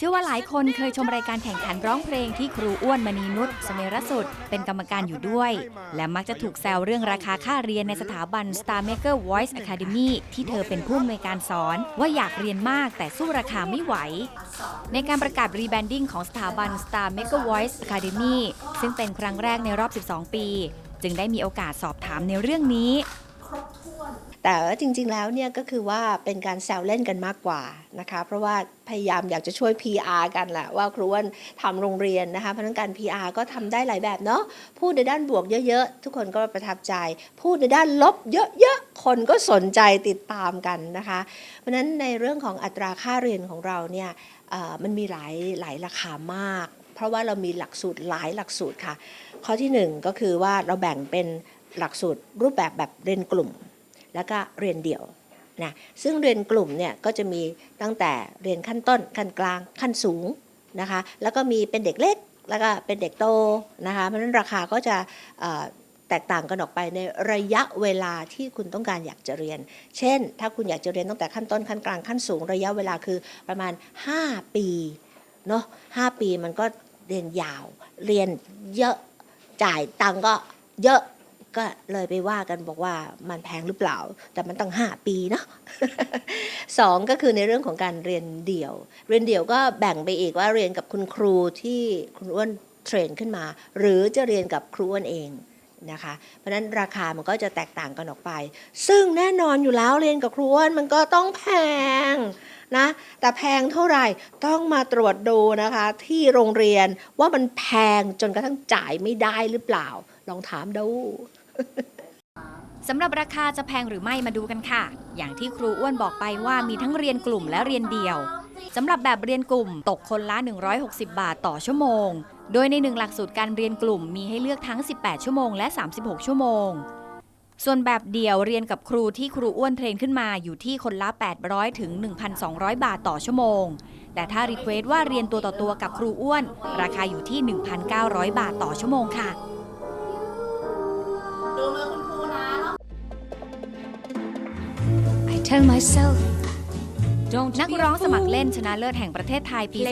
เชื่อว่าหลายคนเคยชมรายการแข่งขันร้องเพลงที่ครูอ้วนมณีนุชเสมรสุดเป็นกรรมการอยู่ด้วย และมักจะถูกแซวเรื่องราคาค่าเรียนในสถาบัน Star Maker Voice Academy ที่เธอเป็นผู้อำนวยการสอนว่าอยากเรียนมากแต่สู้ราคาไม่ไหว ในการประกาศรีแบรนดิ้งของสถาบัน Star Maker Voice Academy ซึ่งเป็นครั้งแรกในรอบ 12 ปี จึงได้มีโอกาสสอบถามในเรื่องนี้ แต่จริงๆแล้วเนี่ยก็คือว่าเป็นการแซวเล่นกันมากกว่านะคะ เพราะว่าพยายามอยากจะช่วย PR กันแหละว่าครูอ้วนทำโรงเรียนนะคะเพราะนั้นการ PR ก็ทำได้หลายแบบเนาะพูดในด้านบวกเยอะๆ ทุกคนก็ประทับใจ พูดในด้านลบเยอะๆ คนก็สนใจติดตามกันนะคะ เพราะฉะนั้นในเรื่องของอัตราค่าเรียนของเราเนี่ยมันมีหลายหลายราคามาก เพราะว่าเรามีหลักสูตรหลายหลักสูตรค่ะ ข้อที่หนึ่งก็คือว่าเราแบ่งเป็นหลักสูตรรูปแบบแบบเรียนกลุ่ม แล้วก็เรียนเดี่ยวนะซึ่งเรียนกลุ่มเนี่ยก็จะมีตั้งแต่เรียนขั้นต้นขั้นกลางขั้นสูงนะคะแล้วก็มีเป็นเด็กเล็กแล้วก็เป็นเด็กโตนะคะเพราะฉะนั้นราคาก็จะแตกต่างกันออกไปในระยะเวลาที่คุณต้องการอยากจะเรียน เช่น ถ้าคุณอยากจะเรียนตั้งแต่ขั้นต้นขั้นกลางขั้นสูงระยะเวลาคือประมาณ 5 ปีเนาะ5ปีมันก็เรียนยาว เรียนเยอะจ่ายตังก็เยอะ ก็เลยไปว่ากันบอกว่ามันแพงหรือเปล่า แต่มันตั้ง 5 ปีเนาะสองก็คือในเรื่องของการเรียนเดี่ยว เรียนเดี่ยวก็แบ่งไปอีกว่าเรียนกับคุณครูที่คุณอ้วนเทรนขึ้นมา หรือจะเรียนกับครูอ้วนเองนะคะ เพราะฉะนั้นราคามันก็จะแตกต่างกันออกไป ซึ่งแน่นอนอยู่แล้วเรียนกับครูอ้วนมันก็ต้องแพงนะแต่แพงเท่าไหร่ต้องมาตรวจดูนะคะ ที่โรงเรียนว่ามันแพงจนกระทั่งจ่ายไม่ได้หรือเปล่า ลองถามดู สำหรับราคาจะแพงหรือไม่มาดูกันค่ะ อย่างที่ครูอ้วนบอกไปว่ามีทั้งเรียนกลุ่มและเรียนเดี่ยวสำหรับแบบเรียนกลุ่มตกคนละ 160 บาทต่อชั่วโมง โดยในหนึ่งหลักสูตรการเรียนกลุ่มมีให้เลือกทั้ง 18 ชั่วโมงและ 36 ชั่วโมง ส่วนแบบเดี่ยวเรียนกับครูที่ครูอ้วนเทรนขึ้นมาอยู่ที่คนละ 800 ถึง 1,200 บาทต่อชั่วโมง แต่ถ้ารีเควสว่าเรียนตัวต่อตัวกับครูอ้วน ราคาอยู่ที่ 1,900 บาทต่อชั่วโมงค่ะ I tell myself, don't นัก be a ร้องสมัคร fool, เล่นชนะเลิศแห่งประเทศไทยปี 2523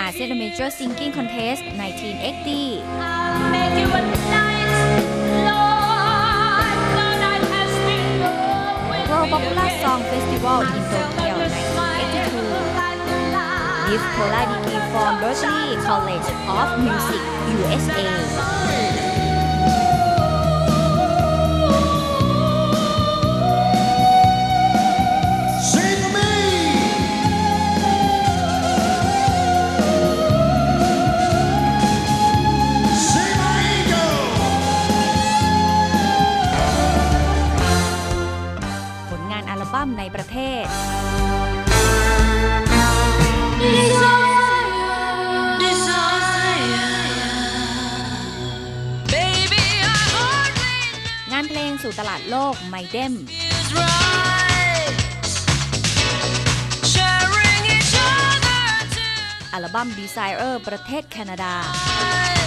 อาเซียนเมเจอร์ซิงกิ้งคอนเทสต์1980 make you a night, Lord, Lord, I have been going World with Popular you. Song Festival in I said Tokyo This Polar from Berkeley College of Music USA สู่ตลาดโลกไมเดม is right. Sharing each other อัลบั้ม Desire ประเทศแคนาดา tonight.